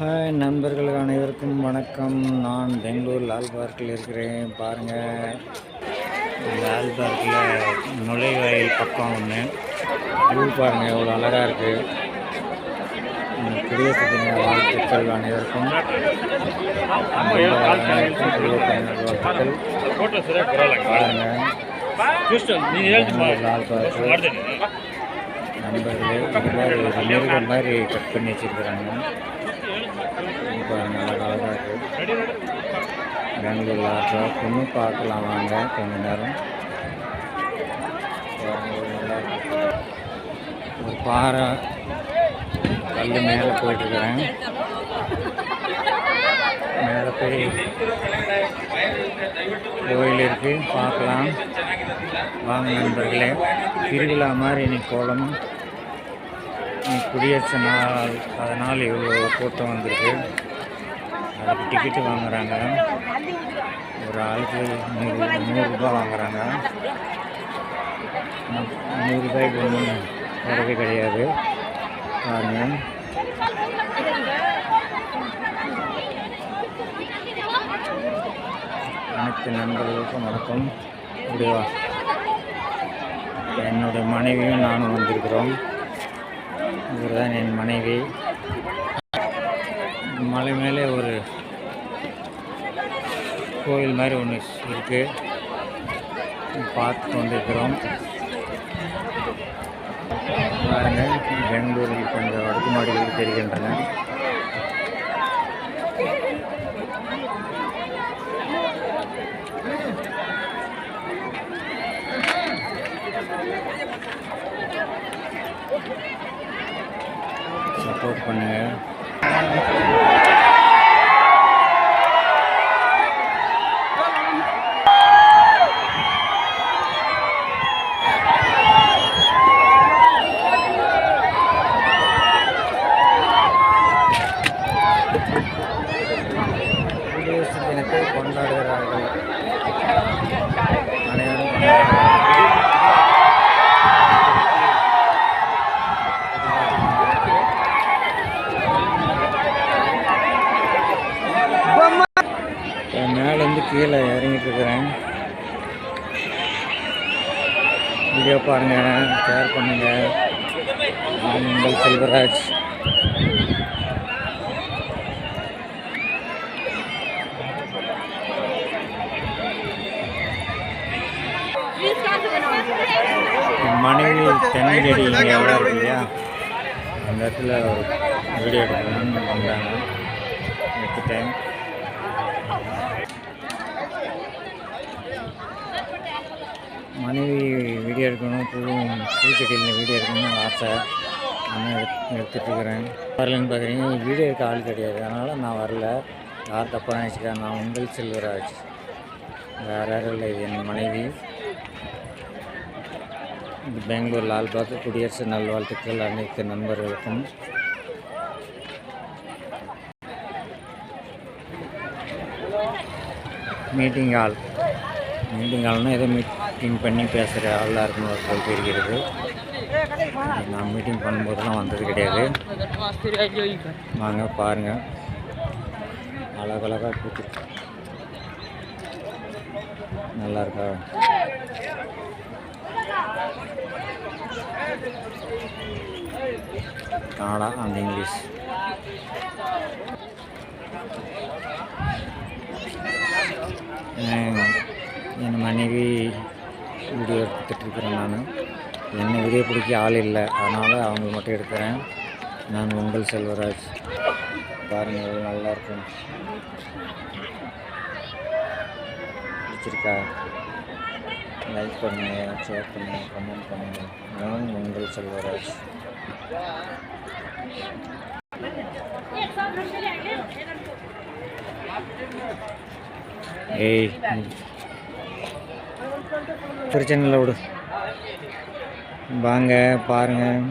Hi நண்பர்கள் அனைவருக்கும் வணக்கம். நான் பெங்களூர் லால் பார்க்கில் இருக்கிறேன். பாருங்கள் லால் பார்க்கில் நுழைவாயில் பக்கம் ஒன்று ஊர் பாருங்கள் எவ்வளோ அழகாக இருக்குது குடியரசு தின வாழ்த்துக்கள் அனைவருக்கும். நண்பர்களே மாதிரி கட் பண்ணி வச்சுருக்கிறாங்க. பெங்களூரில் ஆட்டோ பொண்ணு பார்க்கலாம் வாங்க. கொஞ்ச நேரம். ஒரு பாறை கல் மேலே போயிட்டுருக்குறேன் மேலே போய் கோயில் இருக்குது பார்க்கலாம். வாங்க நண்பர்களே திருவிழா மாதிரி இன்னைக்கு கோலம். இன்னைக்கு குடியரசு நாள். அதனால் இவ்வளோ கூட்டம் வந்திருக்கு. அதுக்கு டிக்கெட்டு வாங்குறாங்க. ஒரு ஆளுக்கு நூறு நூறுரூபா வாங்குறாங்க. நூறுரூபாய்க்கு ஒன்றும் வரவே கிடையாது. பாருங்கள் அனைத்து நண்பர்களுக்கும் வணக்கம். இப்படிவா என்னுடைய மனைவியும் நானும் வந்திருக்கிறோம். இவர் தான் என் மனைவி. மலை மேலே ஒரு கோயில் மாதிரி ஒன்று இருக்குது பார்த்து கொண்டிருக்கிறோம் பாருங்கள் பெங்களூரில் கொஞ்சம் அடுக்குமாடிகள் தெரிகின்றன. சப்போர்ட் பண்ணுங்கள் கீழே இறங்கிட்டு இருக்கிறேன் வீடியோ பாருங்கள் ஷேர் பண்ணுங்கள் நான் உங்கள் செல்வராஜ். என் மனைவி தென்னஞ்செடி இங்கே எவ்வளோ இருக்கு இல்லையா? அந்த இடத்துல ஒரு வீடியோ எடுக்கணும்னு வந்தாங்க. எடுத்துட்டேன். மனைவி வீடியோ எடுக்கணும் புது பூச்செடியில் வீடியோ எடுக்கணும்னு ஆசை. நான் எடுத்து எடுத்துட்ருக்கிறேன் வரலன்னு பார்க்குறீங்க. வீடியோ எடுக்க ஆள் கிடையாது. அதனால் நான் வரல. யார் தப்பாக நினச்சிக்கிறேன் நான் உங்கள் செல்வராஜ். வேறு யாரும் இல்லை. இது என் மனைவி. இது பெங்களூர் லால்பாக் குடியரசு நல்வாழ்த்துக்கள். அனைத்து நண்பர்களுக்கும். மீட்டிங் ஆள் மீட்டிங் ஹால்னால் ஏதோ மீட்டிங் பண்ணி பேசுகிற ஆளாக இருக்குன்னு ஒரு போல் தெரிகிறது நான் மீட்டிங் பண்ணும்போதெல்லாம் வந்தது கிடையாது. வாங்க பாருங்கள் அழகழகாக பூத்து நல்லா இருக்கா? காடா அந்த இங்கிலீஷ் அஹ் என் மனைவி வீடியோ எடுத்துகிட்ருக்கிறேன் நான். என்ன வீடியோ பிடிக்க ஆள் இல்லை. அதனால் அவங்க மட்டும் எடுக்கிறேன். நான் உங்கள் செல்வராஜ். பாருங்கள் நல்லாயிருக்கும் நல்லா இருக்கும். பிடிச்சிருக்கா? லைக் பண்ணுங்கள் ஷேர் பண்ணுங்கள் கமெண்ட் பண்ணுங்கள் நான் உங்கள் செல்வராஜ். ஏய் திருச்செந்தூரில் விடு. வாங்க பாருங்கள்